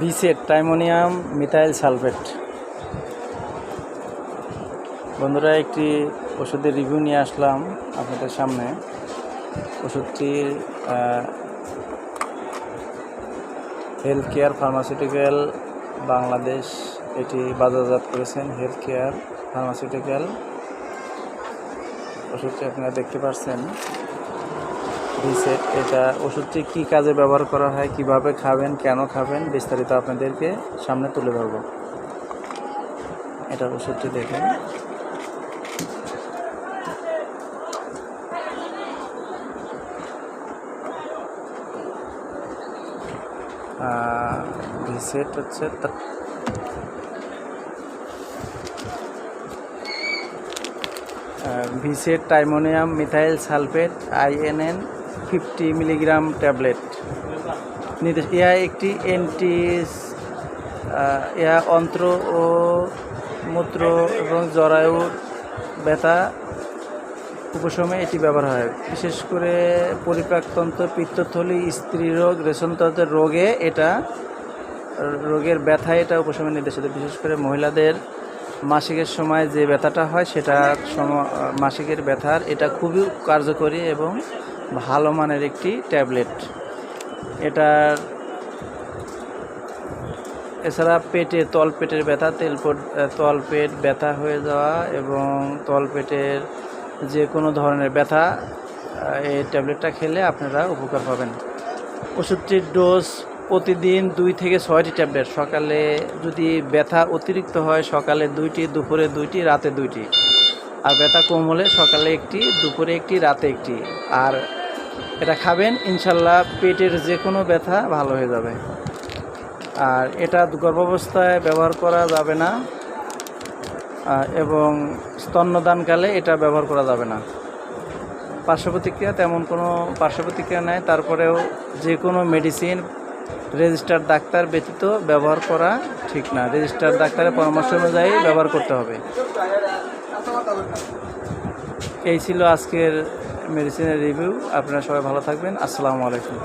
ভিসেট tiemonium methyl sulphate. বন্ধুরা, একটি ওষুধের রিভিউ নিয়ে আসলাম আপনাদের সামনে। ওষুধটি হেলথ কেয়ার ফার্মাসিউটিক্যাল বাংলাদেশ এটি বাজারজাত করেছেন হেলথ কেয়ার ফার্মাসিউটিক্যাল ওষুধটি আপনারা দেখতে পাচ্ছেন রিসেট এটা ওষুধটি কী কাজে ব্যবহার করা হয়, কীভাবে খাবেন, কেন খাবেন, বিস্তারিত আপনাদেরকে সামনে তুলে ধরবো। এটা ওষুধটি দেখেন। রিসেট হচ্ছে ভিসেট timonium methyl sulphate INN fifty milligram tablet. নির্দেশ ইহা একটি অ্যান্টি ইহা অন্ত্র ও মূত্র এবং জরায়ুর ব্যথা উপশমে এটি ব্যবহার হয়। বিশেষ করে পরিপাকতন্ত্র পিত্তথলি স্ত্রীরোগ রেশনতন্ত্রের রোগে এটা, রোগের ব্যথা এটা উপশমে নির্দেশিত। বিশেষ করে মহিলাদের মাসিকের সময় যে ব্যথাটা হয় সেটা মাসিকের ব্যথার এটা খুবই কার্যকরী এবং ভালো মানের একটি ট্যাবলেট। এটার এছাড়া পেটে তল পেটের ব্যথা, তেল তল পেট ব্যথা হয়ে যাওয়া এবং তল পেটের যে কোনো ধরনের ব্যথা এই ট্যাবলেটটা খেলে আপনারা উপকার পাবেন। ওষুধটির ডোজ প্রতিদিন দুই থেকে ছয়টি ট্যাবলেট, সকালে যদি ব্যথা অতিরিক্ত হয়, সকালে দুইটি, দুপুরে দুইটি, রাতে দুইটি। আর ব্যথা কম হলে সকালে একটি, দুপুরে একটি, রাতে একটি। আর এটা খাবেন, ইনশাল্লাহ পেটের যে কোনো ব্যথা ভালো হয়ে যাবে। আর এটা গর্ভাবস্থায় ব্যবহার করা যাবে না এবং স্তন্যদানকালে এটা ব্যবহার করা যাবে না। পার্শ্বপ্রতিক্রিয়া তেমন কোনো পার্শ্ব প্রতিক্রিয়া নেই, তারপরেও যে কোনো মেডিসিন রেজিস্টার ডাক্তার ব্যতীত ব্যবহার করা ঠিক না। রেজিস্টার ডাক্তারের পরামর্শ অনুযায়ী ব্যবহার করতে হবে। এই ছিল আজকের মেডিসিনের রিভিউ আপনারা সবাই ভালো থাকবেন। আসসালামু আলাইকুম।